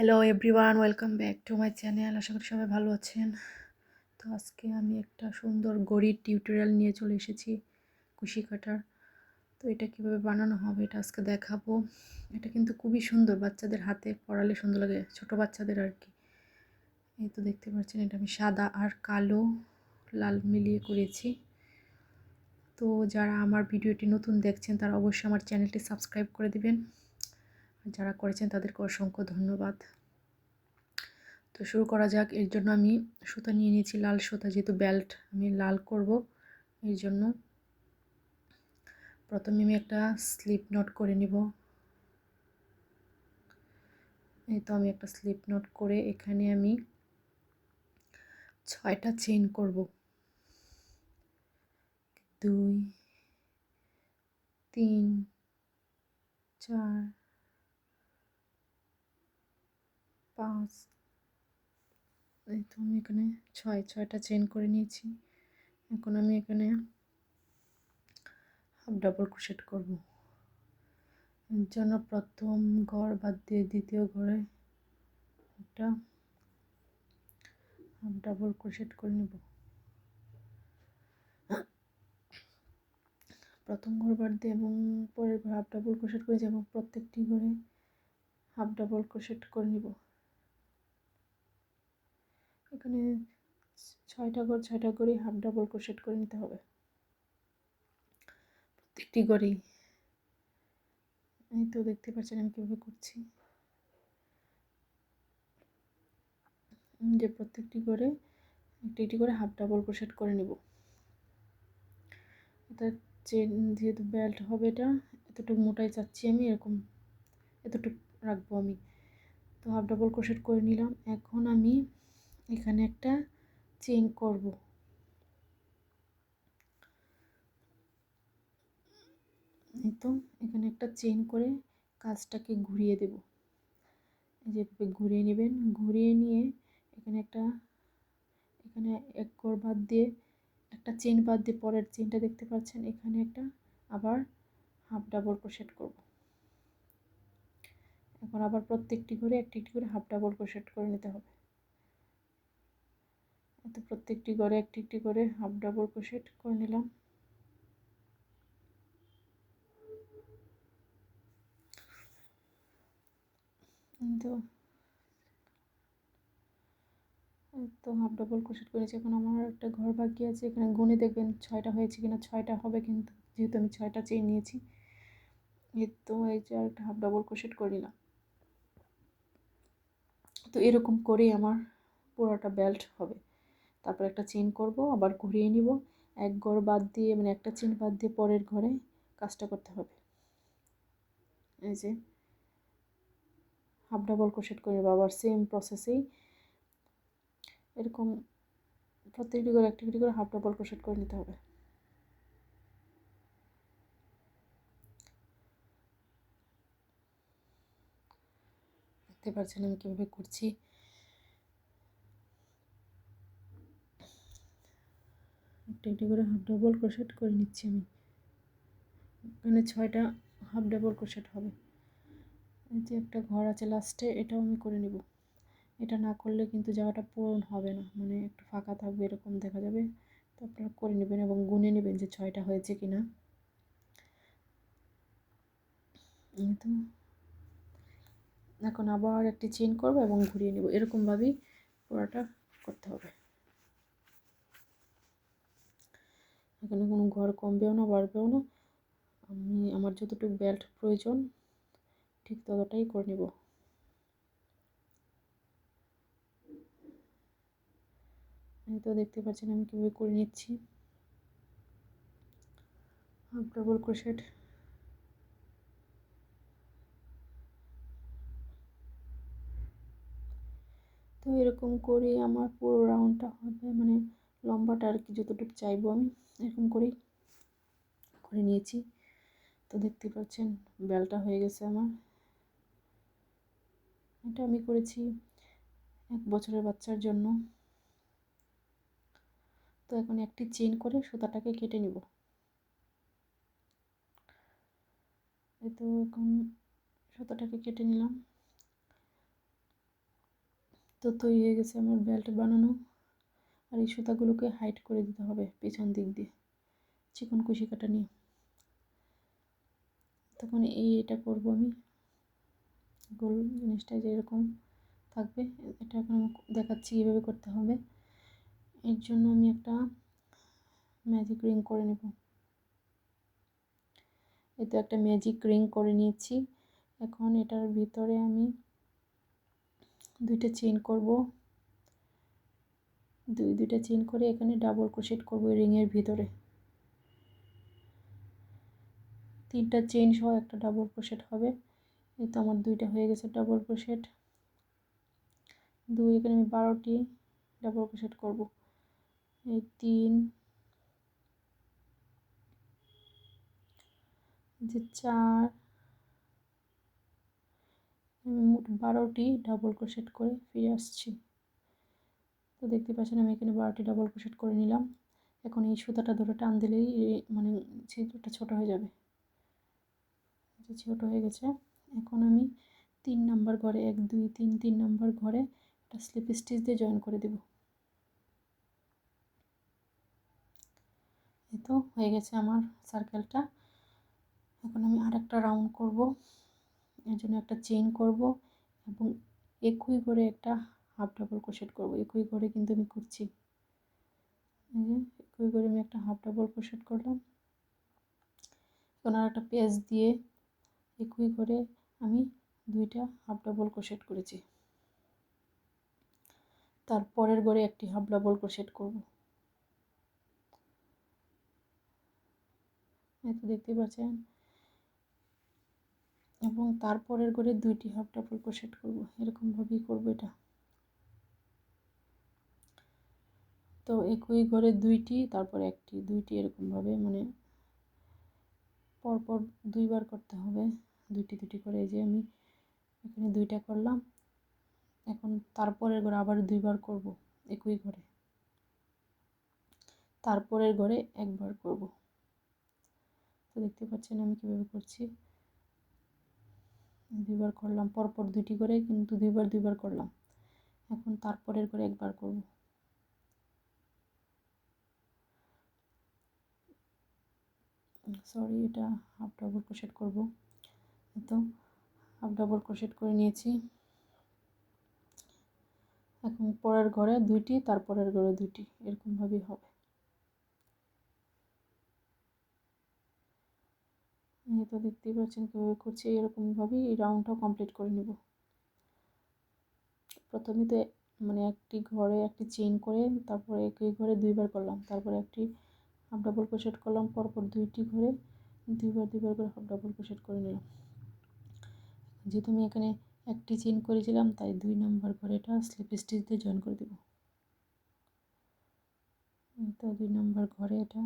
Hello everyone welcome back to my channel আশা করি সবাই ভালো আছেন। তো আজকে আমি একটা সুন্দর গড়ির টিউটোরিয়াল নিয়ে চলে এসেছি কুশি কাটার। তো এটা কীভাবে বানানো হবে এটা আজকে দেখাবো। এটা কিন্তু খুবই সুন্দর বাচ্চাদের হাতে পড়ালে সুন্দর লাগে, ছোট বাচ্চাদের আর কি। এই তো দেখতে পাচ্ছেন, এটা আমি সাদা আর কালো লাল মিলিয়ে করেছি। তো যারা আমার ভিডিওটি নতুন দেখছেন, তারা অবশ্যই আমার চ্যানেলটি সাবস্ক্রাইব করে দিবেন। যারা করেছেন তাদেরকে অসংখ্য ধন্যবাদ। তো শুরু করা যাক। এর জন্য আমি সুতা নিয়ে নিয়েছি লাল সুতা, যেহেতু বেল্ট আমি লাল করব, এর জন্য। প্রথমে আমি একটা স্লিপ নট করে নিব। এই তো আমি একটা স্লিপ নট করে এখানে আমি ছয়টা চেন করব। দুই, তিন, চার পাঁচ। এই তো আমি এখানে ছয়, ছয়টা চেন করে নিয়েছি। এখন আমি এখানে হাফ ডাবল ক্রোশেট করব। এর জন্য প্রথম ঘর বাদ দিয়ে দ্বিতীয় ঘরে একটা হাফ ডাবল ক্রোশেট করে নেব। প্রথম ঘর বাদ দিয়ে এবং পরের ঘর হাফ ডাবল ক্রোশেট করে যাব প্রত্যেকটি ঘরে হাফ ডাবল ক্রোশেট করে নিব। এখানে ছয়টা করে ছয়টা করে হাফ ডাবল ক্রোশেট করে নিতে হবে। প্রত্যেকটি করেই এই তো দেখতে পাচ্ছেন আমি কীভাবে করছি। যে প্রত্যেকটি করে একটি একটি করে হাফ ডাবল ক্রোশেট করে নিব। এটা চেন যেহেতু বেল্ট হবে এটা, এতটুকু মোটাই চাচ্ছি আমি, এরকম এতটুকু রাখব আমি। তো হাফ ডাবল ক্রোশেট করে নিলাম। এখন আমি এখানে একটা চেন করব। এই তো, এখানে একটা চেন করে কাজটাকে ঘুরিয়ে দেব। যেভাবে ঘুরিয়ে নেবেন, ঘুরিয়ে নিয়ে এখানে একটা, এখানে এক ঘর বাদ দিয়ে একটা চেন বাদ দিয়ে পরের চেনটা দেখতে পাচ্ছেন, এখানে একটা আবার হাফ ডাবল ক্রোশেট করব। এখন আবার প্রত্যেকটি করে একটি একটি করে হাফ ডাবল ক্রোশেট করে নিতে হবে। তো প্রত্যেকটি ঘরে একটি একটি করে হাফ ডাবল ক্রোশেট করে নিলাম। তো তো হাফ ডাবল ক্রোশেট করেছি। এখন আমার একটা ঘর বাকি আছে, এখানে গুনে দেখবেন ছয়টা হয়েছে কিনা, ছয়টা হবে কিন্তু যেহেতু আমি ছয়টা চেয়ে নিয়েছি। তো, এই যে একটা হাফ ডাবল ক্রোশেট করে নিলাম। তো এরকম করেই আমার পুরোটা বেল্ট হবে। তারপর একটা চেন করব, আবার ঘুরিয়ে নিব। এক ঘর বাদ দিয়ে মানে একটা চেন বাদ দিয়ে পরের ঘরে কাজটা করতে হবে। এই যে, হাফ ডাবল ক্রোশেট করে নেব আবার সেম প্রসেসেই এরকম প্রত্যেকটি করে একটি করে হাফ ডাবল ক্রোশেট করে নিতে হবে। দেখতে পাচ্ছেন আমি কীভাবে করছি। একটা একটি করে হাফ ডাবল ক্রোশেট করে নিচ্ছি আমি। এখানে ছয়টা হাফ ডাবল ক্রোশেট হবে। এই যে একটা ঘর আছে লাস্টে এটাও আমি করে নিব। এটা না করলে কিন্তু জায়গাটা পূরণ হবে না। মানে একটু ফাঁকা থাকবে এরকম দেখা যাবে। তো আপনারা করে নেবেন এবং গুনে নেবেন যে ছয়টা হয়েছে কি না তো। এখন আবার একটি চেন করব এবং ঘুরিয়ে নেব। এরকমভাবেই পুরোটা করতে হবে। এখানে কোনো ঘর কমবেও না, বাড়বেও না। আমি, আমার যতটুকু বেল্ট প্রয়োজন, ঠিক ততটাই করে নেব। এই তো দেখতে পাচ্ছেন আমি কীভাবে করে নিচ্ছি। ডাবল ক্রোশেট তো এরকম করে আমার পুরো রাউন্ডটা হবে মানে লম্বাটা আর কি যতটুকু চাইব আমি, এরকম করেই, করে নিয়েছি। তো দেখতে পাচ্ছেন, বেলটা হয়ে গেছে আমার। এটা আমি করেছি এক বছরের বাচ্চার জন্য। তো এখন একটি চেন করে সুতাটাকে কেটে নিব। তো এখন সুতাটাকে কেটে নিলাম। তো তৈরি হয়ে গেছে আমার বেল্ট বানানো। আর এই সুতাগুলোকে হাইট করে দিতে হবে পেছন দিক দিয়ে। চিকন কুশি কাটা নিয়ে। তখন এই এটা করব আমি। গোল জিনিসটা যেরকম থাকবে, এটা এখন দেখাচ্ছি কীভাবে করতে হবে। এর জন্য আমি একটা ম্যাজিক রিং করে নেব। এই তো একটা ম্যাজিক রিং করে নিয়েছি। এখন এটার ভিতরে আমি দুইটা চেন করব। দুই, দুইটা চেন করে এখানে ডাবল ক্রোশেট করব রিংয়ের ভিতরে। তিনটা চেন সহ একটা ডাবল ক্রোশেট হবে। এই তো আমার দুইটা হয়ে গেছে ডাবল ক্রোশেট দুই, এখানে আমি বারোটি ডাবল ক্রোশেট করব। এই তিন যে চার মোট বারোটি ডাবল ক্রোশেট করে ফিরে আসছি। তো দেখতে পাচ্ছেন আমি এখানে বারোটি ডবল ক্রোশেট করে নিলাম। এখন এই সুতাটা ধরে টান দিলেই মানে ছিদ্রটা ছোট হয়ে যাবে। ছোট হয়ে গেছে। এখন আমি তিন নাম্বার ঘরে, এক, দুই, তিন তিন নাম্বার ঘরে একটা স্লিপ স্টিচ দিয়ে জয়েন করে দেব। এই তো হয়ে গেছে আমার সার্কেলটা এখন আমি আর একটা রাউন্ড করব। এর জন্য একটা চেইন করব এবং একই করে একটা হাফ ডাবল ক্রোশেট করব। একই করে কিন্তু আমি করছি। একই করে আমি একটা হাফ ডাবল ক্রোশেট করলাম। এখন আর একটা পেজ দিয়ে একই করে আমি দুইটা হাফ ডাবল ক্রোশেট করেছি। তারপরের গড়ে একটি হাফ ডাবল ক্রোশেট করব। এই তো দেখতে পাচ্ছেন? এবং তারপরের করে দুইটি হাফ ডাবল ক্রোশেট করব। এরকমভাবেই করব এটা। তো একই ঘরে দুইটি, তারপর একটি, দুইটি এরকমভাবে মানে পরপর দুইবার করতে হবে। দুইটি দুটি করে এই যে আমি এখানে দুইটা করলাম। এখন তারপরের ঘরে আবার দুইবার করব একই ঘরে। তারপরের ঘরে একবার করব। তো দেখতে পাচ্ছেন আমি কীভাবে করছি। দুইবার করলাম, পরপর দুইটি করে, কিন্তু দুইবার দুইবার করলাম। এখন তারপরের করে একবার করব। সরি, এটা হাফ ডাবল ক্রোশেট করব। তো, হাফ ডাবল ক্রোশেট করে নিয়েছি। এখন পরের ঘরে দুইটি, তারপরের ঘরে দুইটি এরকমভাবেই হবে। তো দেখতেই পাচ্ছেন কীভাবে করছি এরকমভাবেই এই রাউন্ডটাও কমপ্লিট করে নেব। প্রথমে তো মানে একটি ঘরে একটি চেইন করে, তারপরে একই ঘরে দুইবার করলাম, তারপরে একটি হাফ ডাবল ক্রোশেট করলাম, পরপর দুইটি ঘরে দুইবার দুইবার করে হাফ ডাবল ক্রোশেট করে নিলাম। যেহেতু আমি এখানে একটি চেন করেছিলাম, তাই দুই নম্বর ঘরেটা স্লিপ স্টিচ দিয়ে জয়েন করে দেব। তো দুই নম্বর ঘরে এটা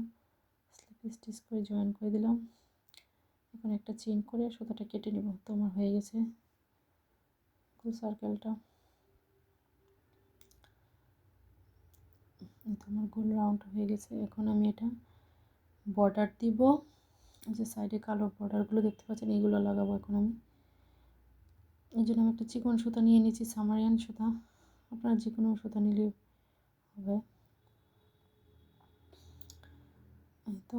স্লিপ স্টিচ করে জয়েন করে দিলাম। এখন একটা চেন করে সুতাটা কেটে নেব। তোমার হয়ে গেছে। ফুল সার্কেলটা আমার গোল রাউন্ড হয়ে গেছে। এখন আমি এটা বর্ডার দিব। যে সাইডে কালো বর্ডারগুলো দেখতে পাচ্ছেন, এইগুলো লাগাবো এখন আমি। এই জন্য আমি একটা চিকন সুতা নিয়ে নিয়েছি, সামারিয়ান সুতা। আপনারা যে কোনো সুতা নিলে হবে। তো,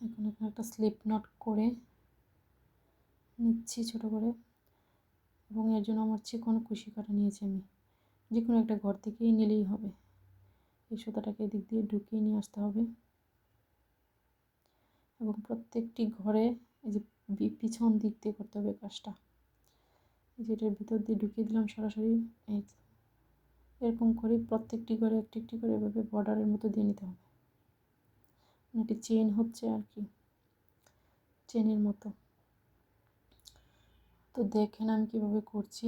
এখন এখানে একটা স্লিপ নট করে নিচ্ছি ছোট করে। এবং এর জন্য আমার চিকন কুশি কাটা নিয়েছি আমি। যে কোনো একটা ঘর থেকেই নিলেই হবে। এই সুতাটাকে এদিক দিয়ে ঢুকিয়ে নিয়ে আসতে হবে। এবং প্রত্যেকটি ঘরে এই যে পিছন দিক দিয়ে করতে হবে কাজটা। যেটার ভিতর দিয়ে ঢুকিয়ে দিলাম সরাসরি। এই এরকম করে প্রত্যেকটি ঘরে একটি একটি করে এভাবে বর্ডারের মতো দিয়ে নিতে হবে। মানে একটি চেন হচ্ছে আর কি চেনের মতো। তো দেখেন আমি কীভাবে করছি।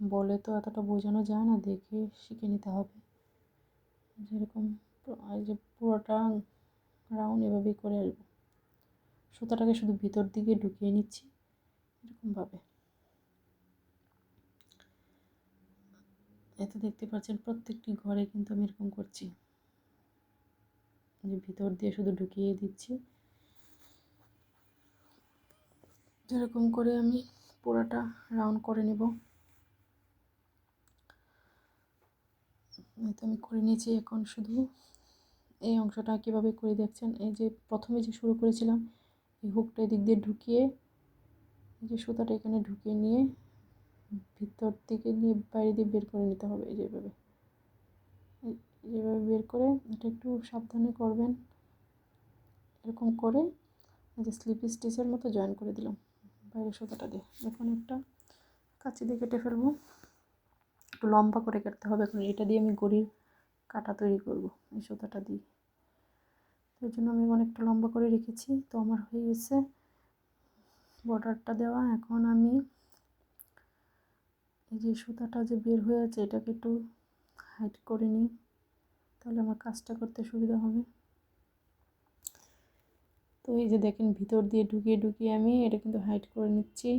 বলে তো এতটা বোঝানো যায় না, দেখে শিখে নিতে হবে। যেরকম যে পুরোটা রাউন্ড এভাবেই করে আসব সুতাটাকে শুধু ভিতর দিকে ঢুকিয়ে নিচ্ছি এরকমভাবে এত দেখতে পাচ্ছেন প্রত্যেকটি ঘরে কিন্তু আমি এরকম করছি। যে ভিতর দিয়ে শুধু ঢুকিয়ে দিচ্ছি। যেরকম করে আমি পুরোটা রাউন্ড করে নেব। তো আমি করে নিয়েছি এখন শুধু। এই অংশটা কীভাবে করে দেখছেন? এই যে প্রথমে যে শুরু করেছিলাম, এই হুকটা এদিক দিয়ে ঢুকিয়ে, এই যে সুতাটা এখানে ঢুকিয়ে নিয়ে, ভিতর থেকে নিয়ে বাইরে দিয়ে বের করে নিতে হবে এই যেভাবে। যেভাবে বের করে, এটা একটু সাবধানে করবেন। এরকম করে যে স্লিপ স্টিচের মতো জয়েন করে দিলাম। বাইরে সুতাটা দিয়ে। এখন একটা কাঁচি দিয়ে কেটে ফেলব। একটু লম্বা করে কাটতে হবে এখন এটা দিয়ে আমি গড়ির কাটা তৈরি করব, এই সুতাটা দিয়ে। ওই জন্য আমি অনেকটা লম্বা করে রেখেছি, তো আমার হয়ে গেছে বর্ডারটা দেওয়া। এখন আমি এই যে সুতাটা যে বের হয়ে আছে, এটাকে একটু হাইট করে নিই, তাহলে আমার কাজটা করতে সুবিধা হবে। তো এই যে দেখেন, ভিতর দিয়ে ঢুকিয়ে ঢুকিয়ে আমি এটা কিন্তু হাইট করে নিচ্ছি।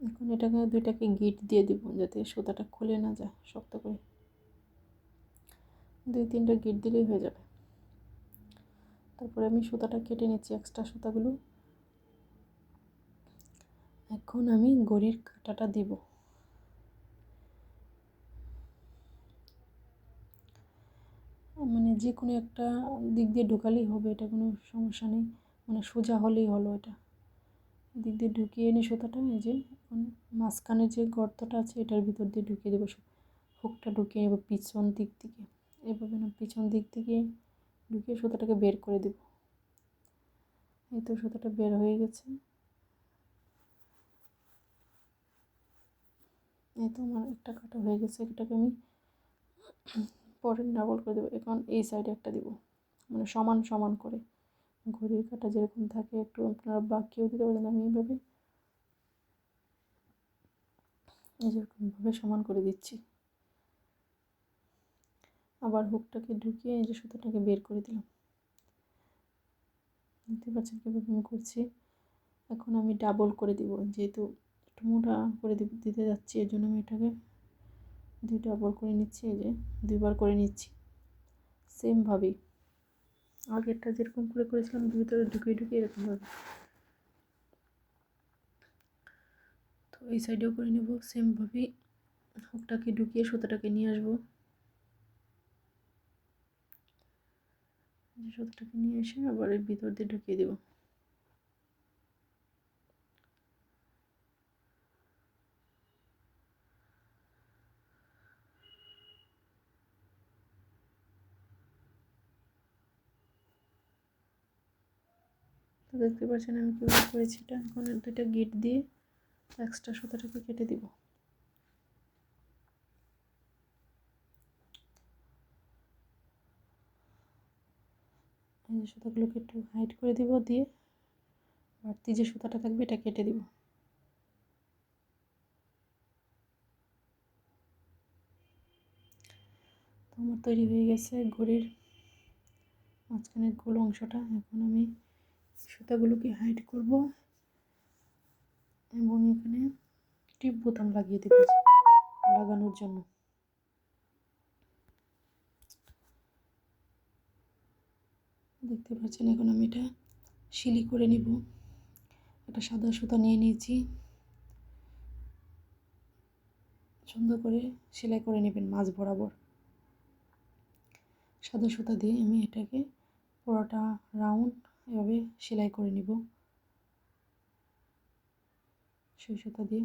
এখন এটাকে দুইটাকে গিট দিয়ে দিব যাতে সুতাটা খুলে না যায়, শক্ত করে। দুই তিনটা গিট দিলেই হয়ে যাবে। তারপরে আমি সুতাটা কেটে নিচ্ছি এক্সট্রা সুতাগুলো। এখন আমি গড়ির কাঁটাটা দিব। মানে যে কোনো একটা দিক দিয়ে ঢুকালেই হবে, এটা কোনো সমস্যা নেই। মানে সোজা হলেই হলো এটা। দিক দিয়ে ঢুকিয়ে এনে সুতাটা, এই যে এখন মাঝখানে যে গর্তটা আছে, এটার ভিতর দিয়ে ঢুকিয়ে দেবো হুকটা ঢুকিয়ে নেব পিছন দিক থেকে। এভাবে না পিছন দিক থেকে ঢুকিয়ে সুতাটাকে বের করে দেব। এই তো সুতাটা বের হয়ে গেছে। এই তো আমার একটা কাটা হয়ে গেছে, এটাকে আমি পরে ডাবল করে দেবো। এখন এই সাইডে একটা দিব। মানে সমান সমান করে। ঘড়ির কাটা যেরকম থাকে, একটু আপনারা বাকিও দিতে পারেন, আমি এইভাবে যেরকমভাবে সমান করে দিচ্ছি। আবার হুকটাকে ঢুকিয়ে এই যে সুতোটাকে বের করে দিলাম। দেখতে পাচ্ছেন কীভাবে আমি করছি? এখন আমি ডাবল করে দিব, যেহেতু একটু মোটা করে দিতে যাচ্ছি, এর জন্য আমি এটাকে দুই ডাবল করে নিচ্ছি, এই যে দুইবার করে নিচ্ছি। সেমভাবেই আগেরটা যেরকম করে করেছিলাম, ভিতরে ঢুকিয়ে ঢুকিয়ে এরকম হবে। তো এই সাইডেও করে নেব সেমভাবেই হুকটাকে ঢুকিয়ে সুতোটাকে নিয়ে আসব। সুতোটাকে নিয়ে এসে আবার ভিতর দিয়ে ঢুকিয়ে দেবো। তো দেখতে পাচ্ছেন আমি কীভাবে করেছি এটা। এখন দুইটা গিট দিয়ে এক্সট্রা সুতাটাকে কেটে দিব। এই সুতাগুলোকে একটু হাইট করে দিব দিয়ে বাড়তি যে সুতাটা থাকবে এটা কেটে দিব। তো আমার তৈরি হয়ে গেছে ঘড়ির মাঝখানের গোল অংশটা। এখন আমি সুতাগুলোকে হাইড করব? এবং এখানে টিপ বোতাম লাগিয়ে দেবো লাগানোর জন্য। দেখতে পাচ্ছেন, এখন আমি এটা শিলি করে নিব। একটা সাদা সুতা নিয়ে নিয়েছি। সুন্দর করে সেলাই করে নেবেন মাছ বরাবর। সাদা সুতা দিয়ে আমি এটাকে পুরোটা রাউন্ড এভাবে সেলাই করে নিব। সুই সুতা দিয়ে।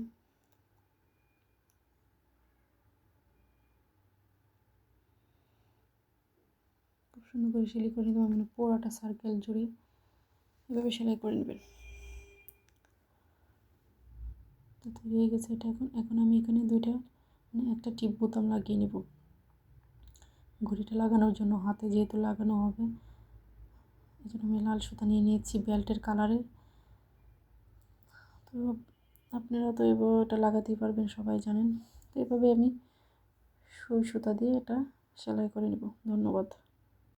খুব সুন্দর করে সেলাই করে নেব মানে পুরোটা সার্কেল জুড়ে এভাবে সেলাই করে নেবেন। তো তৈরি হয়ে গেছে এটা এখন। এখন আমি এখানে দুইটা মানে একটা টিপ বোতাম লাগিয়ে নেব। ঘড়িটা লাগানোর জন্য, হাতে যেহেতু লাগানো হবে এই জন্য আমি লাল সুতা নিয়ে নিয়েছি বেল্টের কালারে। তো আপনারা তো এটা লাগাতেই পারবেন, সবাই জানেন। তো এভাবে আমি সুই সুতা দিয়ে এটা সেলাই করে নেব। ধন্যবাদ।